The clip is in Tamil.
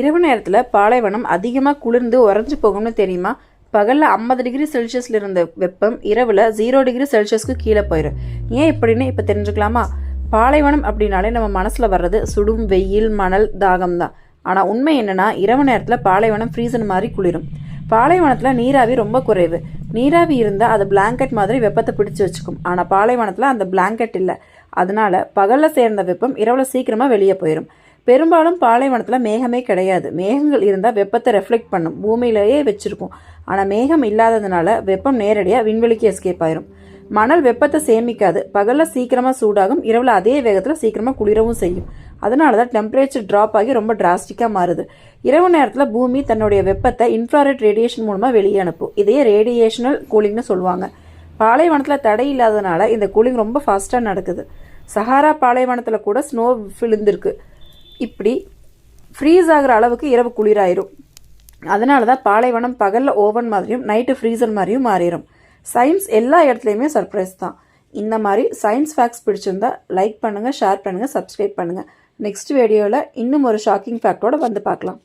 இரவு நேரத்தில் பாலைவனம் அதிகமாக குளிர்ந்து உறைஞ்சு போகும்னு தெரியுமா? பகலில் ஐம்பது டிகிரி செல்சியஸில் இருந்த வெப்பம் இரவில் ஜீரோ டிகிரி செல்சியஸ்க்கு கீழே போயிடும் ஏன் இப்படின்னு இப்போ தெரிஞ்சுக்கலாமா? பாலைவனம் அப்படின்னாலே நம்ம மனசில் வர்றது சுடும் வெயில் மணல் தாகம் தான் ஆனால் உண்மை என்னன்னா இரவு நேரத்தில் பாலைவனம் ஃப்ரீசன் மாதிரி குளிரும். பாலைவனத்தில் நீராவி ரொம்ப குறைவு. நீராவி இருந்தால் அது பிளாங்கெட் மாதிரி வெப்பத்தை பிடிச்சி வச்சுக்கும். ஆனால் பாலைவனத்தில் அந்த பிளாங்கெட் இல்லை. அதனால பகலில் சேர்ந்த வெப்பம் இரவில் சீக்கிரமாக வெளியே போயிடும் பெரும்பாலும் பாலைவனத்தில் மேகமே கிடையாது. மேகங்கள் இருந்தால் வெப்பத்தை ரெஃப்ளெக்ட் பண்ணும். பூமியிலேயே வச்சுருக்கும். ஆனால் மேகம் இல்லாததுனால வெப்பம் நேரடியாக விண்வெளிக்கு எஸ்கேப் ஆயிரும். மணல் வெப்பத்தை சேமிக்காது. பகலில் சீக்கிரமாக சூடாகும். இரவில் அதே வேகத்தில் சீக்கிரமாக குளிரவும் செய்யும். அதனால தான் டெம்பரேச்சர் ட்ராப் ஆகி ரொம்ப டிராஸ்டிக்காக மாறுது. இரவு நேரத்தில் பூமி தன்னுடைய வெப்பத்தை இன்ஃப்ராரெட் ரேடியேஷன் மூலமாக வெளியே அனுப்பும். இதையே ரேடியேஷனல் கூலிங்னு சொல்லுவாங்க. பாலைவனத்தில் தடை இல்லாததுனால இந்த கூலிங் ரொம்ப ஃபாஸ்ட்டாக நடக்குது. சஹாரா பாலைவனத்தில் கூட ஸ்னோ விழுந்திருக்கு. இப்படி ஃப்ரீஸ் ஆகிற அளவுக்கு இரவு குளிராயிரும். அதனால தான் பாலைவனம் பகலில் ஓவன் மாதிரியும் நைட்டு ஃப்ரீசர் மாதிரியும் மாறிடும் சயின்ஸ் எல்லா இடத்துலையுமே சர்ப்ரைஸ் தான். இந்த மாதிரி சயின்ஸ் ஃபேக்ட்ஸ் பிடிச்சிருந்தா லைக் பண்ணுங்கள் ஷேர் பண்ணுங்கள் சப்ஸ்கிரைப் பண்ணுங்கள் நெக்ஸ்ட் வீடியோவில் இன்னும் ஒரு ஷாக்கிங் ஃபேக்டோடு வந்து பார்க்கலாம்.